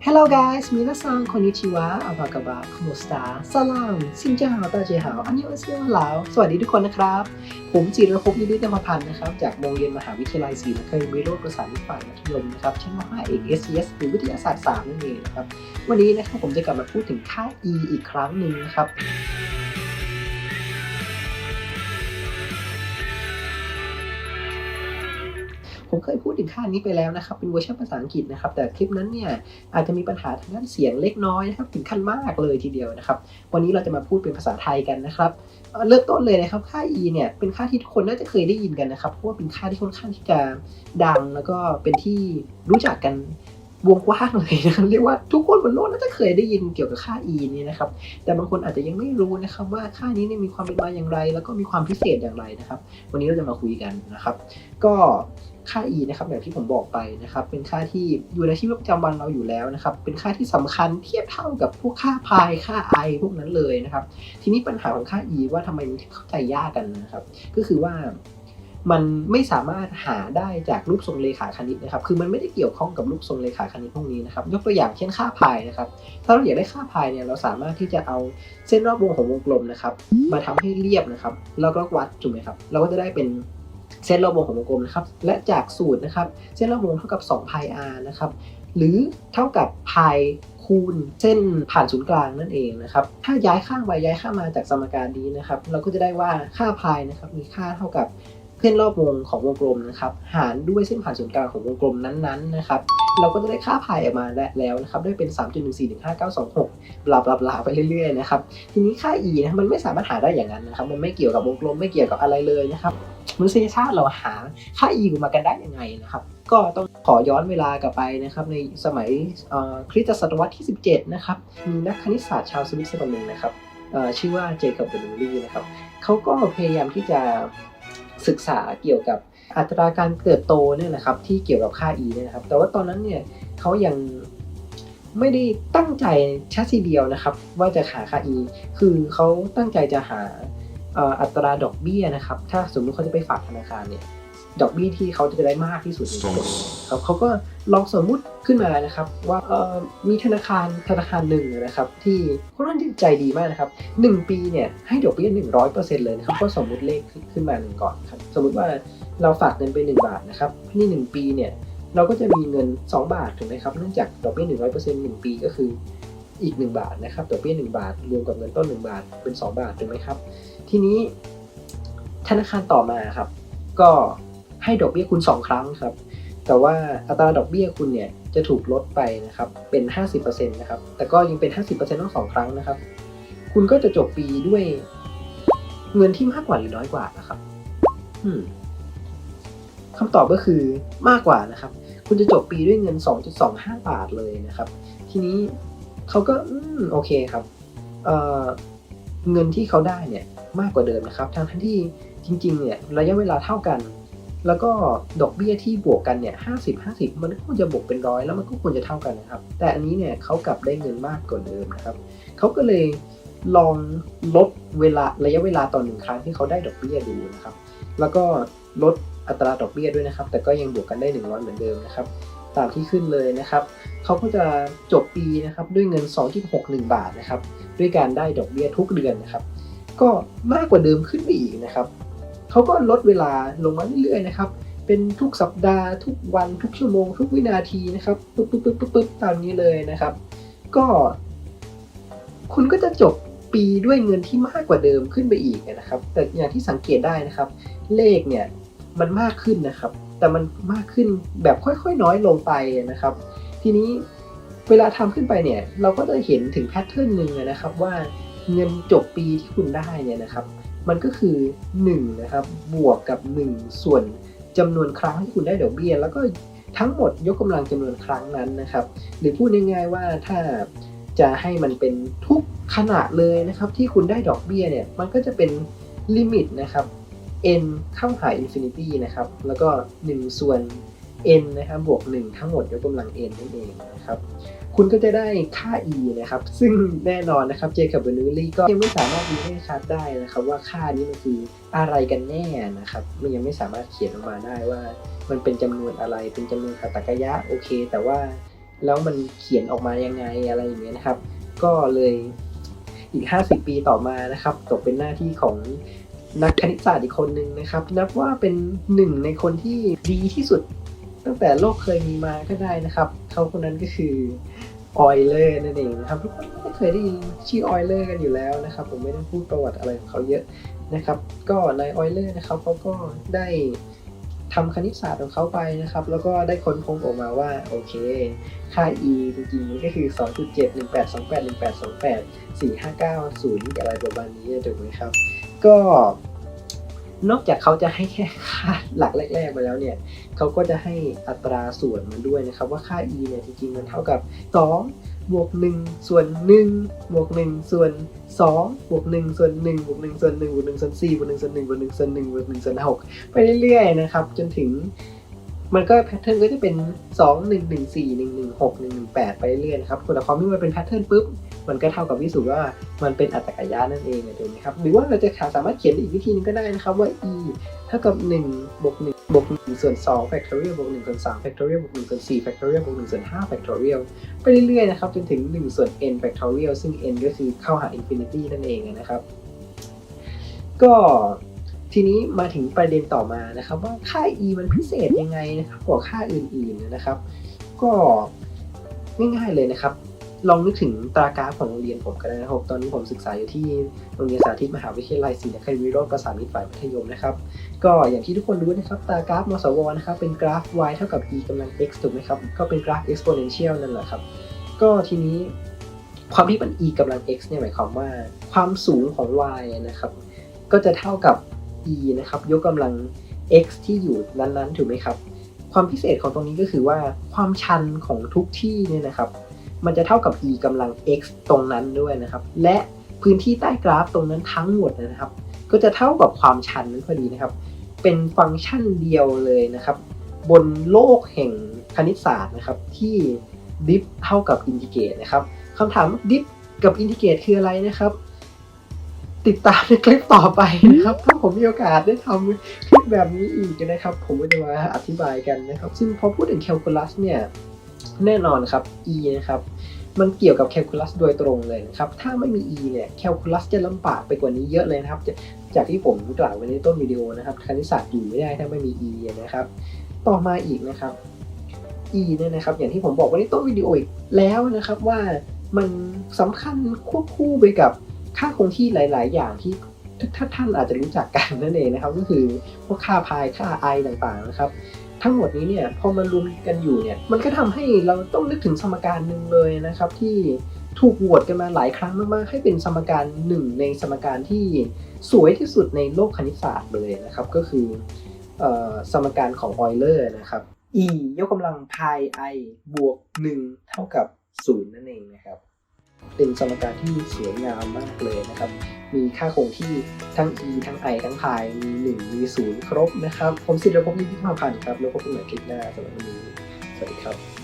Hello guys, minasan konnichiwa, abagaba, kumusta, salam, sinjahao, dajihao, annyeonghaseyo, สวัสดีทุกคนนะครับ ผมจิรพงศ์นิริธรรมพันธ์นะครับ จากโรงเรียนมหาวิทยาลัยศรีนครินทร์วิโรจน์ประสานมิตรฝ่ายมัธยมนะครับ ชั้นม .5 เอก SES หรือวิทยาศาสตร์ 3 นั่นเองนะครับ วันนี้นะครับผมจะกลับมาพูดถึงค่า E อีกครั้งหนึ่งนะครับ ผมเคยพูดถึงค่านี้ไปแล้วนะครับ เป็นเวอร์ชันภาษาอังกฤษนะครับ แต่คลิปนั้นเนี่ยอาจจะมีปัญหาทางด้านเสียงเล็กน้อยนะครับ ถึงขั้นมากเลยทีเดียวนะครับ วันนี้เราจะมาพูดเป็นภาษาไทยกันนะครับเอ่อเริ่มต้นเลยนะครับค่า e เนี่ยเป็นค่าที่ทุกคนน่าจะเคยได้ยินกันนะครับเพราะว่าเป็นค่าที่ค่อนข้างที่จะดังแล้วก็เป็นที่รู้จักกันวงกว้างเลยนะครับเรียกว่าทุกคนบนโลกน่าจะเคยได้ยินเกี่ยวกับค่า e นี้นะครับ แต่บางคนอาจจะยังไม่รู้นะครับ ว่าค่านี้เนี่ยมีความเป็นมาอย่างไร แล้วก็มีความพิเศษอย่างไรนะครับ วันนี้เราจะมาคุยกันนะครับ ก็ ค่า e นะครับอย่างที่ผมบอกไปนะครับ เป็นค่าที่อยู่ในชีวิตประจำวันเราอยู่แล้วนะครับ เป็นค่าที่สำคัญเทียบเท่ากับพวกค่าพายค่า i พวกนั้นเลยนะครับ ทีนี้ปัญหาของค่า e ว่าทำไมมันเข้าใจยากกันนะครับ ก็คือว่ามันไม่สามารถหาได้จากรูปทรงเลขาคณิตนะครับ คือมันไม่ได้เกี่ยวข้องกับรูปทรงเลขาคณิตพวกนี้นะครับ ยกตัวอย่างเช่นค่าพายนะครับ ถ้าเราอยากได้ค่าพายเนี่ย เราสามารถที่จะเอาเส้นรอบวงของวงกลมนะครับ มาทำให้เรียบนะครับ แล้วก็วัดถูกไหมครับ เราก็จะได้เป็น เส้นรอบวงของวงกลมนะครับ และจากสูตรนะครับ เส้นรอบวงเท่ากับ2 pi r นะครับ หรือเท่ากับ pi คูณเส้นผ่านศูนย์กลางนั่นเองนะครับ ถ้าย้ายข้างไปย้ายข้างมาจากสมการนี้นะครับ เราก็จะได้ว่าค่า pi นะครับ มีค่าเท่ากับเส้นรอบวงของวงกลมนะครับ หารด้วยเส้นผ่านศูนย์กลางของวงกลมนั้นๆนะครับ เราก็จะได้ค่า pi ออกมาแล้วนะครับ ได้เป็น 3.1415926บลาบลาบลาไปเรื่อยๆนะครับ ทีนี้ค่า e นะมันไม่สามารถหาได้อย่างนั้นนะครับ มันไม่เกี่ยวกับวงกลมไม่เกี่ยวกับอะไรเลยนะครับ มนุษยชาติเราหาค่า e ออกมากันได้ยังไงนะครับ ก็ต้องขอย้อนเวลากลับไปนะครับ ในสมัยคริสตศตวรรษที่ 17 นะครับ มีนักคณิตศาสตร์ชาวสวิตเซอร์แลนด์นหนึ่งนะครับชื่อว่าเจคับเบนูรีนะครับเขาก็พยายามที่จะศึกษาเกี่ยวกับอัตราการเติบโตเนี่ยนะครับ ที่เกี่ยวกับค่า e เนี่ยนะครับ แต่ว่าตอนนั้นเนี่ยเขายังไม่ได้ตั้งใจชัดทีเดียวนะครับ ว่าจะหาค่า e คือเขาตั้งใจจะหา อ่ออัตราดอกเบี้ยนะครับ ถ้าสมมติเขาจะไปฝากธนาคารเนี่ย ดอกเบี้ยที่เขาจะได้มากที่สุดในตัวครับเขาก็ลองสมมุติขึ้นมานะครับ ว่าเอ่อมีธนาคารธนาคารหนึ่งนะครับ ที่ค่อนข้างที่ใจดีมากนะครับหนึ่งปีเนี่ยให้ดอกเบี้ยหนึ่งร้อยเปอร์เซ็นต์เลยนะครับก็สมมุติเลขขึ้นมาหนึ่งก่อนครับสมมุติว่าเราฝากเงินไปหนึ่งบาทนะครับนี่หนึ่งปีเนี่ยเราก็จะมีเงินสองบาทถูกไหมครับเนื่องจากดอกเบี้ยหนึ่งร้อยเปอร์เซ็นต์หนึ่งปีก็คือ อีกหนึ่งบาทนะครับดอกเบี้ยหนึ่งบาทรวมกับเงินต้นหนึ่งบาทเป็นสองบาทถูกไหมครับ ทีนี้ธนาคารต่อมาครับ ก็ให้ดอกเบี้ยคุณ 2 ครั้งครับ แต่ว่าอัตราดอกเบี้ยคุณเนี่ยจะถูกลดไปนะครับเป็น 50%นะครับแต่ก็ยังเป็น 50%ทั้งสองครั้งนะครับ คุณก็จะจบปีด้วยเงินที่มากกว่าหรือน้อยกว่านะครับคำตอบก็คือมากกว่านะครับ คุณจะจบปีด้วยเงิน 2.25 บาทเลยนะครับ ทีนี้ เขาก็อืมโอเคครับเเงินที่เขาได้เนี่ยมากกว่าเดิมนะครับทั้งที่จริงๆเนี่ยระยะเวลาเท่ากัน แล้วก็ดอกเบี้ยที่บวกกันเนี่ยห้าสิบห้าสิบมันก็ควรจะบวกเป็นร้อยแล้วมันก็ควรจะเท่ากันนะครับ แต่อันนี้เนี่ยเขากลับได้เงินมากกว่าเดิมนะครับเขาก็เลยลองลดเวลาระยะเวลาต่อหนึ่งครั้งที่เขาได้ดอกเบี้ยดูนะครับ แล้วก็ลดอัตราดอกเบี้ยด้วยนะครับ แต่ก็ยังบวกกันได้หนึ่งร้อยเหมือนเดิมนะครับ ตามที่ขึ้นเลยนะครับเขาก็จะจบปีนะครับด้วยเงิน 2.61 บาทนะครับด้วยการได้ดอกเบี้ยทุกเดือนนะครับ ก็มากกว่าเดิมขึ้นไปอีกนะครับเขาก็ลดเวลาลงมาเรื่อยๆนะครับเป็นทุกสัปดาห์ทุกวันทุกชั่วโมง ทุกวินาทีนะครับปึ๊บปึ๊บปึ๊บปึ๊บปึ๊บตามนี้เลยนะครับ ก็ คุณก็จะจบปีด้วยเงินที่มากกว่าเดิมขึ้นไปอีกนะครับ แต่อย่างที่สังเกตได้นะครับ เลขเนี่ยมันมากขึ้นนะครับ แต่มันมากขึ้นแบบค่อยๆ น้อยลงไปนะครับ ทีนี้เวลาทำขึ้นไปเนี่ยเราก็จะเห็นถึงแพทเทิร์นหนึ่งนะครับว่าเงินจบปีที่คุณได้เนี่ยนะครับ มันก็คือ1นะครับบวกกับ 1 ส่วนจำนวนครั้งที่คุณได้ดอกเบี้ย แล้วก็ทั้งหมดยกกำลังจำนวนครั้งนั้นนะครับ หรือพูดง่ายๆว่าถ้าจะให้มันเป็นทุกขณะเลยนะครับ ที่คุณได้ดอกเบี้ยเนี่ยมันก็จะเป็นลิมิตนะครับ n เข้าหา infinity นะครับ แล้วก็ 1 ส่วน n นะครับบวก 1 ทั้งหมดยกกำลัง n นั่นเองนะครับ คุณก็จะได้ค่า e นะครับ ซึ่งแน่นอนนะครับเจคับเบอร์นูลี่ก็ยังไม่สามารถดูให้ชัดได้นะครับ ว่าค่านี้มันคืออะไรกันแน่นะครับ มันยังไม่สามารถเขียนออกมาได้ว่า มันเป็นจำนวนอะไรเป็นจำนวนคาตากยะโอเค แต่ว่าแล้วมันเขียนออกมายังไงอะไรอย่างเงี้ยนะครับ ก็เลยอีก 50 ปีต่อมานะครับ ตกเป็นหน้าที่ของ นักคณิตศาสตร์อีกคนหนึ่งนะครับ นับว่าเป็นหนึ่งในคนที่ดีที่สุด ตั้งแต่โลกเคยมีมาก็ได้นะครับ เขาคนนั้นก็คือออยเลอร์นั่นเองนะครับทุกคนน่าจะเคยได้ยินชื่อออยเลอร์กันอยู่แล้วนะครับ ผมไม่ต้องพูดประวัติอะไรของเขาเยอะนะครับ ก็นายออยเลอร์นะครับเขาก็ได้ทำคณิตศาสตร์ของเขาไปนะครับ แล้วก็ได้ค้นพบออกมาว่าโอเค ค่า e จริงๆมันก็คือ 2.718281828 4590อะไรประมาณนี้ถูกไหมครับ ก็นอกจากเขาจะให้แค่ค่าหลักแรกๆมาแล้วเนี่ยเขาก็จะให้อัตราส่วนมันด้วยนะครับ ว่าค่า e เนี่ยจริงๆมันเท่ากับ 2 บวก 1 ส่วน 1 บวก 1 ส่วน 2 บวก 1 ส่วน 1 บวก 1 ส่วน 1 บวก 1 ส่วน 4 บวก 1 ส่วน 1 บวก 1 ส่วน 1 บวก 1 ส่วน 6 ไปเรื่อยๆนะครับ จนถึงมันก็แพทเทิร์นก็จะเป็น 2 1 1 4 1 1 6 1 1 8 ไปเรื่อยๆนะครับแต่ความที่มันเป็นแพทเทิร์นปุ๊บ มันก็เท่ากับวิสูจน์ว่ามันเป็นอัตตกยะนั่นเองถูกไหมครับหรือว่าเราจะสามารถเขียนได้อีกวิธีหนึงก็ได้นะครับว่า e เท่ากับ1บวก1บวก1ส่วน2 factorial บวก1ส่วน3 factorial บวก1ส่วน4 factorial บวก1ส่วน5 factorial ไปเรื่อยๆนะครับจนถึง 1 ส่วน n factorial ซึ่ง n ก็คือเข้าหา infinity นั่นเองนะครับ ก็ทีนี้มาถึงประเด็นต่อมานะครับ ว่าค่า e มันพิเศษยังไงนะครับกว่าค่าอื่นๆนะครับ ก็ง่ายๆเลยนะครับ ลองนึกถึงตรากราฟของโรงเรียนผมก็ได้นะครับ ตอนนี้ผมศึกษาอยู่ที่โรงเรียนสาธิตมหาวิทยาลัยศรีนครินทร์วิโรจน์ประสานมิตรฝ่ายมัธยมนะครับ ก็อย่างที่ทุกคนรู้นะครับตรากราฟมสวนะครับเป็นกราฟ y เท่ากับ e กำลัง x ถูกไหมครับ ก็เป็นกราฟ exponential นั่นแหละครับ ก็ทีนี้ความที่มัน e กำลัง x เนี่ยหมายความว่า ความสูงของ y นะครับ ก็จะเท่ากับ e นะครับยกกำลัง x ที่อยู่นั้นๆถูกไหมครับ ความพิเศษของตรงนี้ก็คือว่าความชันของทุกที่เนี่ยนะครับ มันจะเท่ากับ e กำลัง x ตรงนั้นด้วยนะครับ และพื้นที่ใต้กราฟตรงนั้นทั้งหมดนะครับ ก็จะเท่ากับความชันนั้นพอดีนะครับ เป็นฟังก์ชันเดียวเลยนะครับ บนโลกแห่งคณิตศาสตร์นะครับ ที่ดิฟเท่ากับอินทิเกรตนะครับคำถามดิฟกับอินทิเกรตคืออะไรนะครับ ติดตามในคลิปต่อไปนะครับ ถ้าผมมีโอกาสได้ทำคลิปแบบนี้อีกนะครับ ผมก็จะมาอธิบายกันนะครับ ซึ่งพอพูดถึงแคลคูลัสเนี่ย แน่นอนครับ e นะครับ มันเกี่ยวกับแคลคูลัสโดยตรงเลยนะครับ ถ้าไม่มี e เนี่ยแคลคูลัสจะลำบากไปกว่านี้เยอะเลยนะครับ จากที่ผมกล่าวไว้ในต้นวิดีโอนะครับ คณิตศาสตร์อยู่ไม่ได้ถ้าไม่มี e นะครับ ต่อมาอีกนะครับ e เนี่ยนะครับ อย่างที่ผมบอกไว้ในต้นวิดีโออีกแล้วนะครับว่ามันสำคัญควบคู่ไปกับค่าคงที่หลาย ๆ อย่างที่ถ้าท่านอาจจะรู้จักกันนั่นเองนะครับ ก็คือพวกค่าพายค่า i ต่างๆนะครับ ทั้งหมดนี้เนี่ยพอมันรวมกันอยู่เนี่ยมันก็ทำให้เราต้องนึกถึงสมการหนึ่งเลยนะครับที่ถูกโหวตกันมาหลายครั้งมากๆให้เป็นสมการหนึ่งในสมการที่สวยที่สุดในโลกคณิตศาสตร์เลยนะครับก็คืออสมการของออยเลอร์นะครับ e ยกกำลัง pi i บวก 1 เท่ากับ 0 นั่นเองนะครับ เป็นสมการที่สวยงามมากเลยนะครับ มีค่าคงที่ทั้ง e ทั้ง i ทั้ง pi มี 1 มี 0 ครบนะครับ ผมสิทธิ์ระพบนิติภาพันธ์ครับ แล้วพบกันใหม่คลิปหน้าสำหรับวันนี้ สวัสดีครับ